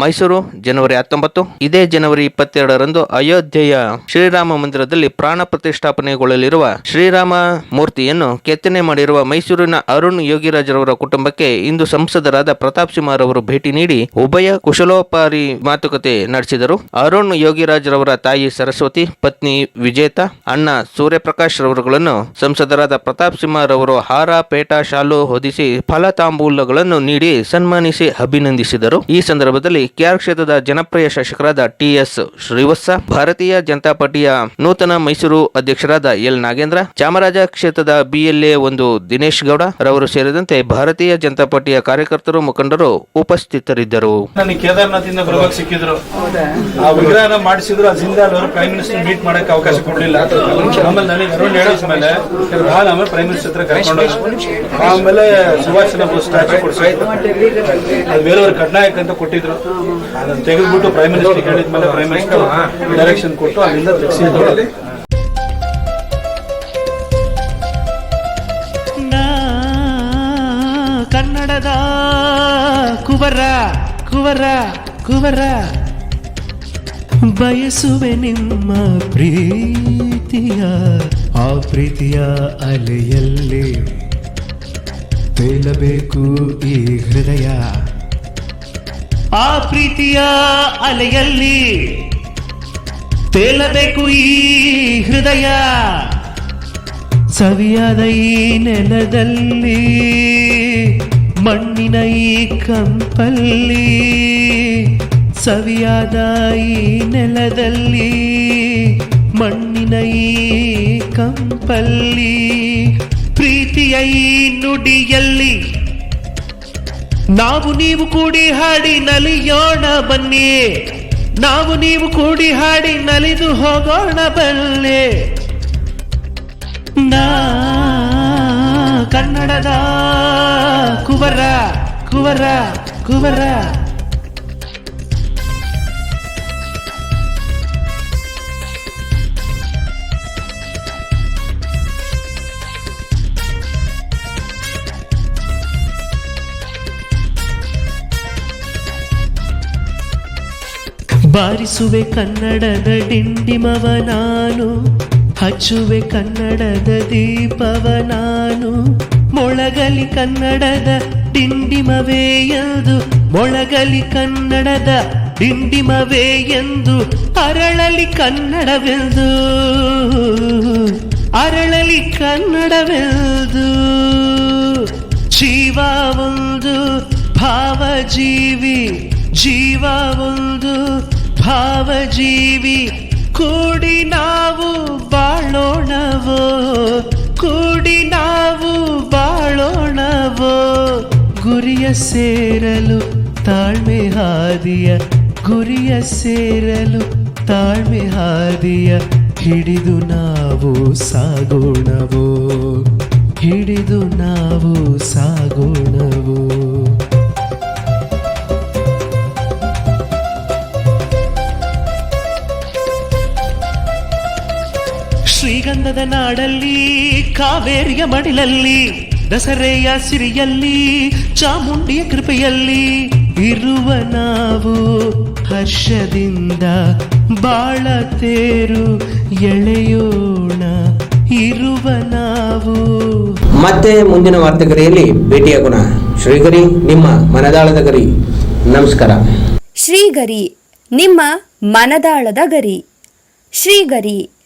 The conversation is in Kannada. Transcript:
ಮೈಸೂರು, ಜನವರಿ ಹತ್ತೊಂಬತ್ತು, ಇದೇ ಜನವರಿ ಇಪ್ಪತ್ತೆರಡರಂದು ಅಯೋಧ್ಯೆಯ ಶ್ರೀರಾಮ ಮಂದಿರದಲ್ಲಿ ಪ್ರಾಣ ಪ್ರತಿಷ್ಠಾಪನೆಗೊಳ್ಳಲಿರುವ ಶ್ರೀರಾಮ ಮೂರ್ತಿಯನ್ನು ಕೆತ್ತನೆ ಮಾಡಿರುವ ಮೈಸೂರಿನ ಅರುಣ್ ಯೋಗಿರಾಜ್ರವರ ಕುಟುಂಬಕ್ಕೆ ಇಂದು ಸಂಸದರಾದ ಪ್ರತಾಪ್ ಸಿಂಹರವರು ಭೇಟಿ ನೀಡಿ ಉಭಯ ಕುಶಲೋಪಾರಿ ಮಾತುಕತೆ ನಡೆಸಿದರು. ಅರುಣ್ ಯೋಗಿರಾಜ್ರವರ ತಾಯಿ ಸರಸ್ವತಿ, ಪತ್ನಿ ವಿಜೇತ, ಅಣ್ಣ ಸೂರ್ಯಪ್ರಕಾಶ್ ರವರುಗಳನ್ನು ಸಂಸದರಾದ ಪ್ರತಾಪ್ ಸಿಂಹರವರು ಹಾರ, ಪೇಟ, ಶಾಲು ಹೊದಿಸಿ ಫಲತಾಂಬೂಲಗಳನ್ನು ನೀಡಿ ಸನ್ಮಾನಿಸಿ ಅಭಿನಂದಿಸಿದರು. ಈ ಸಂದರ್ಭದಲ್ಲಿ ಕೆಆರ್ ಕ್ಷೇತ್ರದ ಜನಪ್ರಿಯ ಶಾಸಕರಾದ ಟಿಎಸ್ ಶ್ರೀವತ್ಸ ಭಾರತೀಯ ಜನತಾ ಪಾರ್ಟಿಯ ನೂತನ ಮೈಸೂರು ಅಧ್ಯಕ್ಷರಾದ ಎಲ್. ನಾಗೇಂದ್ರ ಚಾಮರಾಜ ಕ್ಷೇತ್ರದ ಬಿಎಲ್ಎ ಒಂದು ದಿನೇಶ್ ಗೌಡ ರವರು ಸೇರಿದಂತೆ ಭಾರತೀಯ ಜನತಾ ಪಾರ್ಟಿಯ ಕಾರ್ಯಕರ್ತರು ಮುಖಂಡರು ಉಪಸ್ಥಿತರಿದ್ದರು. ನನಗೆ ಕೇದಾರ್ನಾಥಿಂದ ಬರುವಾಗ ಸಿಕ್ಕಿದ್ರು. ಆ ವಿಗ್ರಹನ ಮಾಡಿಸಿದ್ರು. ಅದಿಂದ ಅವರು ಪ್ರೈಮ್ ಮಿನಿಸ್ಟರ್ ಮೀಟ್ ಮಾಡಕ್ಕೆ ಅವಕಾಶ ಕೊಡ್ಲಿಲ್ಲ. ಆಮೇಲೆ ನನಗೆ ಅರುಣ್ ಹೇಳಿದ ಮೇಲೆ ನಾನು ಆಮೇಲೆ ಪ್ರೈಮ್ ಮಿನಿಸ್ಟರ್ ಹತ್ರ ಕರ್ಕೊಂಡು ಆಮೇಲೆ ಸುಭಾಷ್ ಚಂದ್ರ ಬೋಸ್ ಸ್ಟ್ಯಾಚು ಕೊಡಿಸಿದ್ರು. ಅದು ಬೇರೆಯವ್ರ ಕಡ್ನಾಯಕ್ ಅಂತ ಕೊಟ್ಟಿದ್ರು. ತೆಗೆದ್ಬಿಟ್ಟು ಪ್ರೈಮ್ ಮಿನಿಸ್ಟರ್ ಹೇಳಿದ್ಮೇಲೆ ಪ್ರೈಮ್ ಮಿನಿಸ್ಟರ್ ಡೈರೆಕ್ಷನ್ ಕೊಟ್ಟು ಅಲ್ಲಿಂದ ತೆಗೆಸಿದ್ರು ಕನ್ನಡದ ಕುವರ ಕುವರ ಕುವರ. ಬಯಸುವೆ ನಿಮ್ಮ ಪ್ರೀತಿಯ, ಆ ಪ್ರೀತಿಯ ಅಲೆಯಲ್ಲಿ ತೇಲಬೇಕು ಈ ಹೃದಯ. ಆ ಪ್ರೀತಿಯ ಅಲೆಯಲ್ಲಿ ತೇಲಬೇಕು ಈ ಹೃದಯ. ಸವಿಯಾದ ಈ ನೆಲದಲ್ಲಿ, ಮಣ್ಣಿನ ಈ ಕಂಪಲ್ಲಿ, ಸವಿಯಾದ ಈ ನೆಲದಲ್ಲಿ, ಮಣ್ಣಿನ ಈ ಕಂಪಲ್ಲಿ, ಪ್ರೀತಿಯ ಈ ನುಡಿಯಲ್ಲಿ ನಾವು ನೀವು ಕೂಡಿ ಹಾಡಿ ನಲಿಯೋಣ ಬನ್ನಿ. ನಾವು ನೀವು ಕೂಡಿ ಹಾಡಿ ನಲಿದು ಹೋಗೋಣ ಬನ್ನಿ. ನಾ ಕನ್ನಡದ ಕುವರ ಕುವರ ಕುವರ. ಬಾರಿಸುವೆ ಕನ್ನಡದ ಡಿಂಡಿಮವ ನಾನು, ಹಚ್ಚುವೆ ಕನ್ನಡದ ದೀಪವ ನಾನು. ಮೊಳಗಲಿ ಕನ್ನಡದ ಡಿಂಡಿಮವೇ ಎಂದು, ಮೊಳಗಲಿ ಕನ್ನಡದ ಡಿಂಡಿಮವೇ ಎಂದು, ಅರಳಲಿ ಕನ್ನಡವೆಂದು ಅರಳಲಿ ಕನ್ನಡವೆಂದು. ಜೀವ ಒಂದು, ಭಾವಜೀವಿ, ಜೀವ ಒಂದು ಭಾವಜೀವಿ, ಕೂಡಿ ನಾವು ಬಾಳೋಣವೋ? ಕೂಡಿ ನಾವು ಬಾಳೋಣವೋ? ಗುರಿಯ ಸೇರಲು ತಾಳ್ಮೆ ಹಾದಿಯ, ಗುರಿಯ ಸೇರಲು ತಾಳ್ಮೆ ಹಾದಿಯ ಹಿಡಿದು ನಾವು ಸಾಗೋಣವೋ? ಹಿಡಿದು ನಾವು ಸಾಗೋಣವೋ? ಶ್ರೀಗಂಧದ ನಾಡಲ್ಲಿ ಕಾವೇರಿಯ ಮಡಿಲಲ್ಲಿ ದಸರೆಯ ಸಿರಿಯಲ್ಲಿ ಚಾಮುಂಡಿಯ ಕೃಪೆಯಲ್ಲಿ ಇರುವ ನಾವು ಹರ್ಷದಿಂದ ಬಾಳತೇರು ಎಳೆಯೋಣ ಇರುವ ನಾವು. ಮತ್ತೆ ಮುಂದಿನ ವಾರ್ತೆಗರಿಯಲ್ಲಿ ಭೇಟಿಯಾಗೋಣ ಶ್ರೀಗರಿ ನಿಮ್ಮ ಮನದಾಳದ ಗರಿ. ನಮಸ್ಕಾರ. ಶ್ರೀಗರಿ ನಿಮ್ಮ ಮನದಾಳದ ಗರಿ. ಶ್ರೀಗರಿ